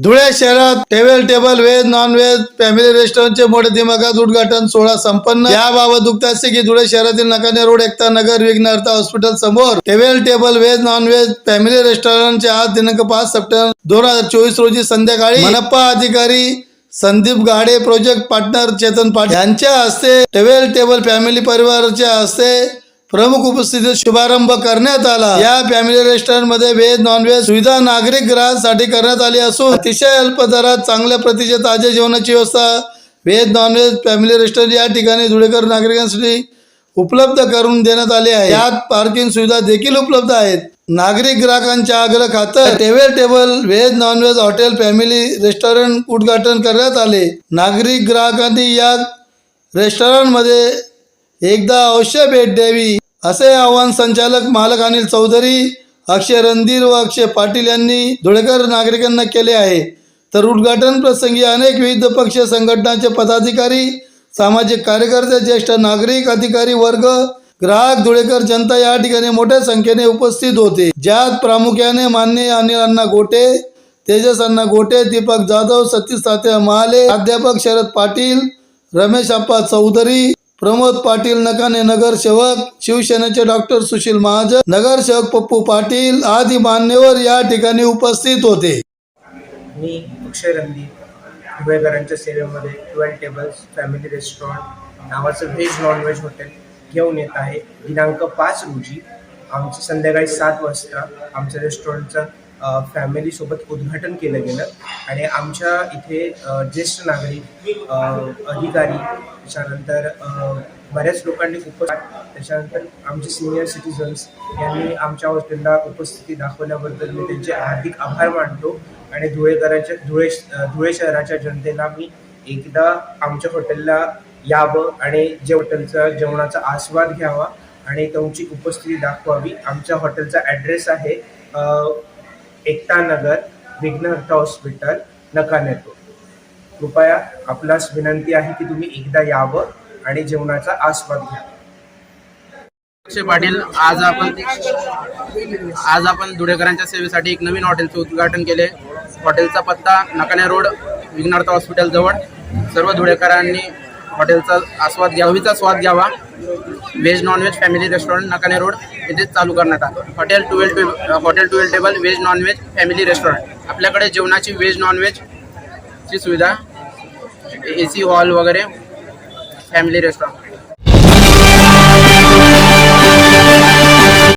धुळे शहरात table table veg non veg family रेस्टॉरंटचे मोठे दिमागात उद्घाटन सोहळा संपन्न. याबाबत असते की धुळे शहरातील नकाने रोड एकता नगर विघ्नहर्ता हॉस्पिटल समोर table table veg non veg family रेस्टॉरंटचे आज दिनांक पाच सप्टेंबर दोन हजार चोवीस रोजी संध्याकाळी मनप्पा अधिकारी संदीप गाडे प्रोजेक्ट पार्टनर चेतन पाटील यांच्या हस्ते टेबल टेबल फॅमिली परिवाराच्या हस्ते प्रमुख उपस्थितीत शुभारंभ करण्यात आला. या फॅमिली रेस्टॉरंटमध्ये व्हेज नॉन व्हेज सुविधा नागरिक ग्राहकांसाठी करण्यात आली असून अतिशय अल्प दरात चांगल्या प्रतीचे ताज्या जेवणाची व्यवस्था veg non veg family restaurant या ठिकाणी धुळेकर नागरिकांसाठी उपलब्ध करून देण्यात आले आहे. यात पार्किंग सुविधा देखील उपलब्ध आहेत. नागरिक ग्राहकांच्या आग्रह खातर table table veg non veg hotel family restaurant उद्घाटन करण्यात आले. नागरिक ग्राहकांनी या रेस्टॉरंटमध्ये एकदा अवश्य भेट द्यावी असे आवाहन संचालक मालक अनिल चौधरी अक्षय रणधीर व अक्षय पाटील यांनी धुळेकर नागरिकांना केले आहे. तर उद्घाटन प्रसंगी अनेक विविध पक्ष संघटनांचे पदाधिकारी सामाजिक कार्यकर्ते ज्येष्ठ नागरिक अधिकारी वर्ग ग्राहक धुळेकर जनता या ठिकाणी मोठ्या संख्येने उपस्थित होते. ज्यात प्रामुख्याने माननीय अनिल अण्णा गोटे तेजस अण्णा गोटे दीपक जाधव सतीश तात्या महाले प्राध्यापक शरद पाटील रमेश अप्पा चौधरी प्रमोद पाटील नकाने नगरसेवक शिवसेनेचे डॉक्टर सुशील महाजन नगरसेवक पप्पू पाटील आदी मान्यवर या ठिकाणी उपस्थित होते. मी अक्षय रणदीप धुळेकरांच्या सेवेमध्ये ट्वेल्व टेबल्स फॅमिली रेस्टॉरंट नावाचं व्हेज नॉनव्हेज हॉटेल घेऊन येत आहे. दिनांक पाच रोजी आमचं संध्याकाळी सात वाजता आमच्या रेस्टॉरंटचं फॅमिलीसोबत उद्घाटन केलं गेलं. आणि आमच्या इथे ज्येष्ठ नागरिक अधिकारी त्याच्यानंतर बऱ्याच लोकांनी उपस्थित त्याच्यानंतर आमचे सिनियर सिटीजन्स यांनी आमच्या हॉटेलला उपस्थिती दाखवल्याबद्दल मी त्यांचे हार्दिक आभार मानतो. आणि धुळेकरांच्या धुळे धुळे शहराच्या जनतेला मी एकदा आमच्या हॉटेलला यावं आणि जे हॉटेलचा जेवणाचा आस्वाद घ्यावा आणि तुमची उपस्थिती दाखवावी. आमच्या हॉटेलचा ॲड्रेस आहे एकता नगर विघ्नहर्ता हॉस्पिटल नकानेतो कृपया आपल्यास विनंती आहे की तुम्ही एकदा यावं आणि जेवणाचा आस्वाद घ्या. अक्षय पाटील आज आपण आज आपण धुळेकरांच्या सेवेसाठी एक नवीन हॉटेलचे उद्घाटन केले. हॉटेलचा पत्ता नकाने रोड विघ्नार्थ हॉस्पिटल जवळ. सर्व धुळेकरांनी हॉटेलचा आस्वाद घ्यावीचा स्वाद घ्यावा. Veg non veg family restaurant Nakane road इथे चालू करण्यात आलं. हॉटेल ट्वेल टे hotel twelve table veg non veg family restaurant आपल्याकडे जेवणाची व्हेज नॉनव्हेजची सुविधा ए सी हॉल वगैरे फॅमिली रेस्टॉरंट